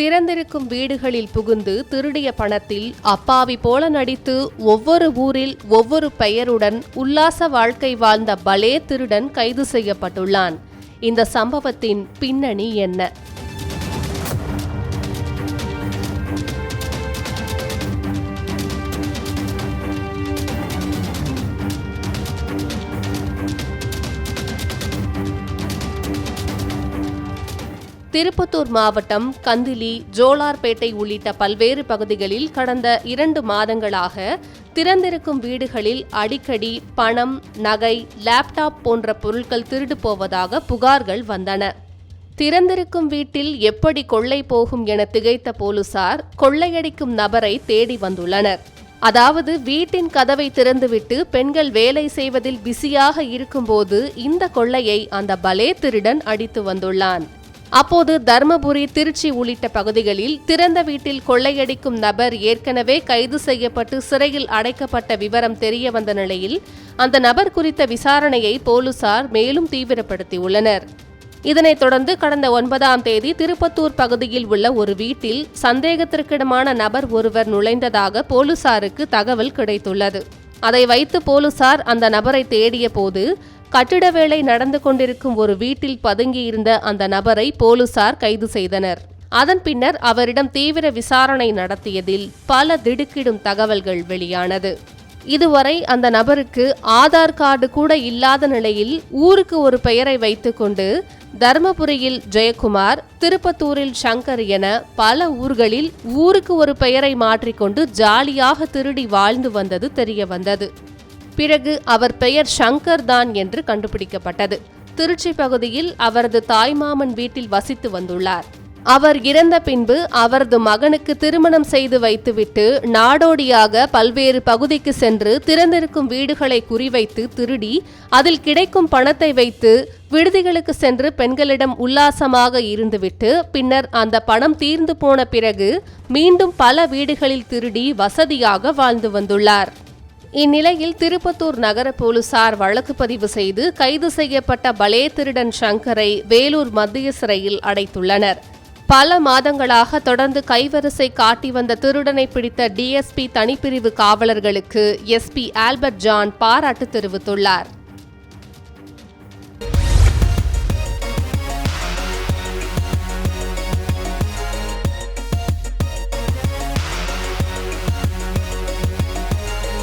திறந்திருக்கும் வீடுகளில் புகுந்து திருடிய பணத்தில் அப்பாவி போல நடித்து ஒவ்வொரு ஊரில் ஒவ்வொரு பெயருடன் உல்லாச வாழ்க்கை வாழ்ந்த பலே திருடன் கைது செய்யப்பட்டுள்ளான். இந்த சம்பவத்தின் பின்னணி என்ன? திருப்பத்தூர் மாவட்டம் கந்திலி ஜோலார்பேட்டை உள்ளிட்ட பல்வேறு பகுதிகளில் கடந்த இரண்டு மாதங்களாக திறந்திருக்கும் வீடுகளில் அடிக்கடி பணம் நகை லேப்டாப் போன்ற பொருட்கள் திருடு போவதாக புகார்கள் வந்தன. திறந்திருக்கும் வீட்டில் எப்படி கொள்ளை போகும் என திகைத்த போலீசார் கொள்ளையடிக்கும் நபரை தேடி வந்துள்ளனர். அதாவது வீட்டின் கதவை திறந்துவிட்டு பெண்கள் வேலை செய்வதில் பிஸியாக இருக்கும்போது இந்த கொள்ளையை அந்த பலே திருடன் அடித்து வந்துள்ளான். அப்போது தர்மபுரி திருச்சி உள்ளிட்ட பகுதிகளில் திறந்த வீட்டில் கொள்ளையடிக்கும் நபர் ஏற்கனவே கைது செய்யப்பட்டு சிறையில் அடைக்கப்பட்ட விவரம் தெரிய வந்த நிலையில் அந்த நபர் குறித்த விசாரணையை போலீசார் மேலும் தீவிரப்படுத்தியுள்ளனர். இதனைத் தொடர்ந்து கடந்த ஒன்பதாம் தேதி திருப்பத்தூர் பகுதியில் உள்ள ஒரு வீட்டில் சந்தேகத்திற்கிடமான நபர் ஒருவர் நுழைந்ததாக போலீசாருக்கு தகவல் கிடைத்துள்ளது. அதை வைத்து போலீசார் அந்த நபரை தேடிய போது கட்டிட வேலை நடந்து கொண்டிருக்கும் ஒரு வீட்டில் பதுங்கியிருந்த அந்த நபரை போலீசார் கைது செய்தனர். அதன் பின்னர் அவரிடம் தீவிர விசாரணை நடத்தியதில் பல திடுக்கிடும் தகவல்கள் வெளியானது. இதுவரை அந்த நபருக்கு ஆதார் கார்டு கூட இல்லாத நிலையில் ஊருக்கு ஒரு பெயரை வைத்துக்கொண்டு தருமபுரியில் ஜெயக்குமார் திருப்பத்தூரில் சங்கர் என பல ஊர்களில் ஊருக்கு ஒரு பெயரை மாற்றிக்கொண்டு ஜாலியாக திருடி வாழ்ந்து வந்தது தெரிய வந்தது பிறகு அவர் பெயர் ஷங்கர் தான் என்று கண்டுபிடிக்கப்பட்டது. திருச்சி பகுதியில் அவரது தாய்மாமன் வீட்டில் வசித்து வந்துள்ளார். அவர் இறந்த பின்பு அவரது மகனுக்கு திருமணம் செய்து வைத்துவிட்டு நாடோடியாக பல்வேறு பகுதிக்கு சென்று திறந்திருக்கும் வீடுகளை குறிவைத்து திருடி அதில் கிடைக்கும் பணத்தை வைத்து விடுதிகளுக்கு சென்று பெண்களிடம் உல்லாசமாக இருந்துவிட்டு பின்னர் அந்த பணம் தீர்ந்து போன பிறகு மீண்டும் பல வீடுகளில் திருடி வசதியாக வாழ்ந்து வந்துள்ளார். இந்நிலையில் திருப்பத்தூர் நகர போலீசார் வழக்கு பதிவு செய்து கைது செய்யப்பட்ட பலே திருடன் சங்கரை வேலூர் மத்திய சிறையில் அடைத்துள்ளனர். பல மாதங்களாக தொடர்ந்து கைவரிசை காட்டி வந்த திருடனை பிடித்த டிஎஸ்பி தனிப்பிரிவு காவலர்களுக்கு எஸ்பி ஆல்பர்ட் ஜான் பாராட்டு தெரிவித்துள்ளார்.